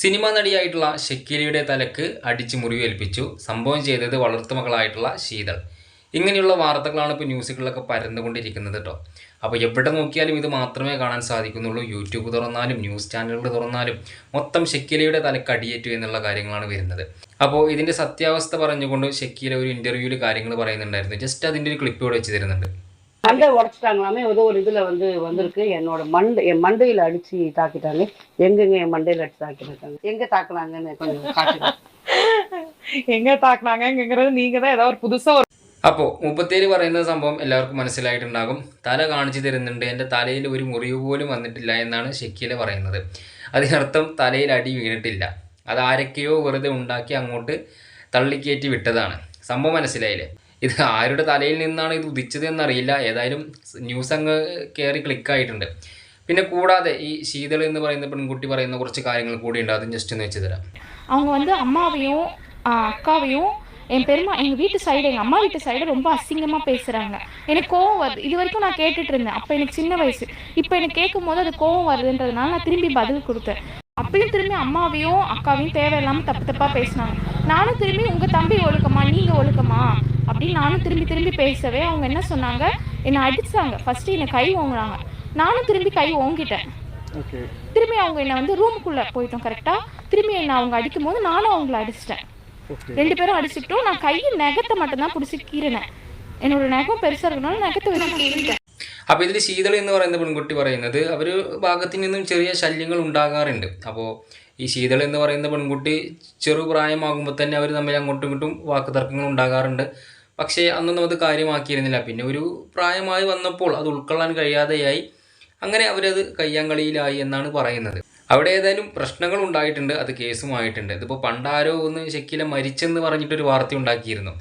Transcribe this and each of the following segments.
Cinema നടിയായിട്ടുള്ള ഷക്കീലയുടെ തലക്ക് അടിച്ചു മുറിവേൽപ്പിച്ചു. സംഭവം ചെയ്തത് വളർത്തുമകളായിട്ടുള്ള ശീതൾ. ഇങ്ങനെയുള്ള വാർത്തകളാണ് ഇപ്പോൾ ന്യൂസുകളിലൊക്കെ പരന്നുകൊണ്ടിരിക്കുന്നത് കേട്ടോ അപ്പോൾ എവിടെ നോക്കിയാലും ഇത് മാത്രമേ കാണാൻ സാധിക്കുന്നുള്ളൂ. യൂട്യൂബ് തുറന്നാലും ന്യൂസ് ചാനലുകൾ തുറന്നാലും മൊത്തം ഷക്കീലയുടെ തലക്കടിയേറ്റു എന്നുള്ള കാര്യങ്ങളാണ് വരുന്നത്. അപ്പോൾ ഇതിന്റെ സത്യാവസ്ഥ പറഞ്ഞുകൊണ്ട് ഷക്കീല ഒരു ഇന്റർവ്യൂവിൽ കാര്യങ്ങൾ പറയുന്നുണ്ടായിരുന്നു. ജസ്റ്റ് അതിന്റെ ഒരു ക്ലിപ്പ് ഇവിടെ വെച്ച് തരുന്നുണ്ട്. மண்டை உடைச்சிட்டாங்களாமே ஏதோ ஒரு இதுல வந்து வந்திருக்கு என்னோட மண்டை என் மண்டையில அடிச்சு தாக்கிட்டாங்க எங்கெங்க என் மண்டையில அடிச்சு தாக்கிட்டாங்க எங்க தாக்குனாங்கன்னு கொஞ்சம் காட்டுங்க எங்க தாக்குனாங்கிறது நீங்க தான் ஏதாவது ஒரு புதுசா ஒரு അപ്പോൾ മുപ്പത്തേര് പറയുന്ന സംഭവം എല്ലാവർക്കും മനസ്സിലായിട്ടുണ്ടാകും തല കാണിച്ചു തരുന്നുണ്ട് എൻ്റെ തലയിൽ ഒരു മുറിവ് പോലും വന്നിട്ടില്ല എന്നാണ് ഷക്കീല പറയുന്നത് അതിനർത്ഥം തലയിൽ അടി വീണിട്ടില്ല അത് ആരൊക്കെയോ വെറുതെ ഉണ്ടാക്കി അങ്ങോട്ട് തള്ളിക്കയറ്റി വിട്ടതാണ് സംഭവം മനസ്സിലായില്ലേ ഇത് ആരുടെ തലയിൽ നിന്നാണ് ഇത് ഉദിച്ചത് എന്നറിയില്ല ഏതായാലും ന്യൂസ് അങ്ങ് കയറി ക്ലിക്കായിട്ടുണ്ട് പിന്നെ കൂടാതെ ഈ ശീതൾ എന്ന് പറയുന്ന പെൺകുട്ടി പറയുന്ന കുറച്ച് കാര്യങ്ങൾ കൂടി ഉണ്ട് അതും ജസ്റ്റ് ഒന്ന് വെച്ച് തരാം அவங்க வந்து அம்மாவையும் ஆ, அக்காவையும் என் பெருமா எங்கள் வீட்டு சைடு எங்கள் அம்மா வீட்டு சைடு ரொம்ப அசிங்கமாக பேசுகிறாங்க எனக்கு கோவம் வருது இது வரைக்கும் நான் கேட்டுட்டு இருந்தேன் அப்போ எனக்கு சின்ன வயசு இப்போ எனக்கு கேட்கும் போது அது கோவம் வருதுன்றதுனால நான் திரும்பி பதில் கொடுத்தேன் அப்பயும் திரும்பி அம்மாவையும் அக்காவையும் தேவையில்லாமல் தப்பு தப்பாக பேசினாங்க நானும் திரும்பி உங்கள் தம்பி ஒழுக்கமா நீங்கள் ஒழுக்கமா அப்படின்னு நானும் திரும்பி திரும்பி பேசவே அவங்க என்ன சொன்னாங்க என்னை அடிச்சாங்க ஃபஸ்ட்டு என்னை கை ஓங்குனாங்க நானும் திரும்பி கை ஓங்கிட்டேன் திரும்பி அவங்க என்னை வந்து ரூமுக்குள்ளே போயிட்டோம் கரெக்டாக திரும்பி என்னை அவங்க அடிக்கும் போது நானும் அவங்கள அடிச்சிட்டேன் ரெண்டு பேரும் அடிச்சுக்கிட்டோம் நான் கையை நகத்தை மட்டும்தான் பிடிச்சி கீறினேன் என்னோட நகம் பெருசாக இருக்கனால நகத்தை வச்சு கீறிட்டேன் അപ്പോൾ ഇതിൽ ശീതൾ എന്ന് പറയുന്ന പെൺകുട്ടി പറയുന്നത് അവർ ഭാഗത്തു നിന്നും ചെറിയ ശല്യങ്ങൾ ഉണ്ടാകാറുണ്ട് അപ്പോൾ ഈ ശീതൾ എന്ന് പറയുന്ന പെൺകുട്ടി ചെറുപ്രായമാകുമ്പോൾ തന്നെ അവർ തമ്മിൽ അങ്ങോട്ടും ഇങ്ങോട്ടും വാക്ക് തർക്കങ്ങൾ ഉണ്ടാകാറുണ്ട് പക്ഷേ അന്നൊന്നും അത് കാര്യമാക്കിയിരുന്നില്ല. പിന്നെ ഒരു പ്രായമായി വന്നപ്പോൾ അത് ഉൾക്കൊള്ളാൻ കഴിയാതെയായി അങ്ങനെ അവരത് കയ്യാങ്കളിയിലായി എന്നാണ് പറയുന്നത്. അവിടെ ഏതായാലും പ്രശ്നങ്ങൾ ഉണ്ടായിട്ടുണ്ട്. അത് കേസുമായിട്ടുണ്ട് ഇതിപ്പോൾ പണ്ടാരോ ഒന്ന് ശക്കില മരിച്ചെന്ന് പറഞ്ഞിട്ടൊരു വാർത്ത ഉണ്ടാക്കിയിരുന്നു.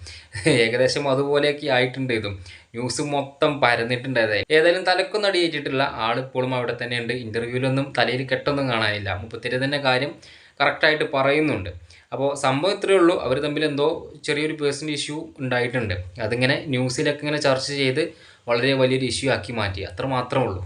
ഏകദേശം അതുപോലെയൊക്കെ ആയിട്ടുണ്ട് ഇതും. ന്യൂസ് മൊത്തം പരന്നിട്ടുണ്ട് ഏതായാലും ഏതായാലും തലക്കൊന്നും അടിയേറ്റിട്ടില്ല. ആളിപ്പോഴും അവിടെ തന്നെയുണ്ട്. ഇന്റർവ്യൂവിലൊന്നും തലയിൽ കെട്ടൊന്നും കാണാനില്ല. മുപ്പത്തിരി തന്നെ കാര്യം കറക്റ്റായിട്ട് പറയുന്നുണ്ട്. അപ്പോൾ സംഭവം ഇത്രയേ ഉള്ളൂ. അവർ തമ്മിൽ എന്തോ ചെറിയൊരു പേഴ്സണൽ ഇഷ്യൂ ഉണ്ടായിട്ടുണ്ട്. അതിങ്ങനെ ന്യൂസിലൊക്കെ ഇങ്ങനെ ചർച്ച ചെയ്ത് വളരെ വലിയൊരു ഇഷ്യൂ ആക്കി മാറ്റി. അത്ര മാത്രമേ ഉള്ളൂ.